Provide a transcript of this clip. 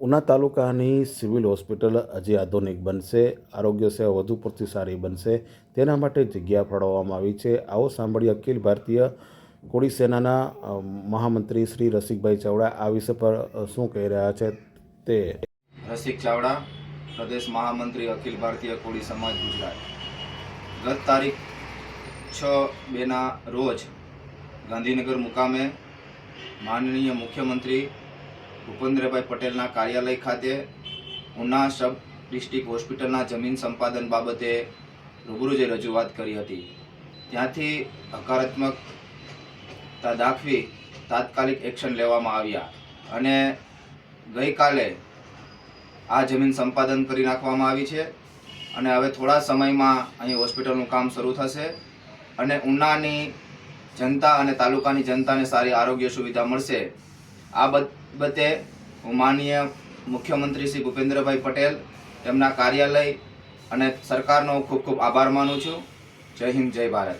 ઉના તાલુકાની civil hospital હજી આધુનિક બનશે આરોગ્ય સેવા વધુ પૂરતી સારી બનશે તેના માટે જગ્યા ફાળવવામાં આવી છે. આવો સાંભળી અખિલ ભારતીય કોળી સેનાના મહામંત્રી શ્રી રસિકભાઈ ચાવડા આ વિશે પર શું કહી રહ્યા છે તે? રસિક ચાવડા પ્રદેશ મહામંત્રી અખિલ ભારતીય કોળી સમાજ ગુજરાત. ગત તારીખ છ બેના રોજ ગાંધીનગર મુકામે માનનીય મુખ્યમંત્રી ભૂપેન્દ્રભાઈ પટેલના કાર્યાલય ખાતે ઉના સબ ડિસ્ટ્રિક્ટ હોસ્પિટલના જમીન સંપાદન બાબતે રૂબરૂ જે રજૂઆત કરી હતી. ત્યાંથી હકારાત્મકતા દાખવી તાત્કાલિક એક્શન લેવામાં આવ્યા અને ગઈકાલે આ જમીન સંપાદન કરી નાખવામાં આવી છે અને હવે થોડા સમયમાં અહીં હોસ્પિટલનું કામ શરૂ થશે. અને ઉનાની જનતા અને તાલુકાની જનતાને સારી આરોગ્ય સુવિધા મળશે. આ બાબતે હું માનનીય મુખ્યમંત્રી શ્રી ભૂપેન્દ્રભાઈ પટેલ, તેમના કાર્યાલય અને સરકારનો ખૂબ ખૂબ આભાર માનું છું. જય હિન્દ, જય ભારત.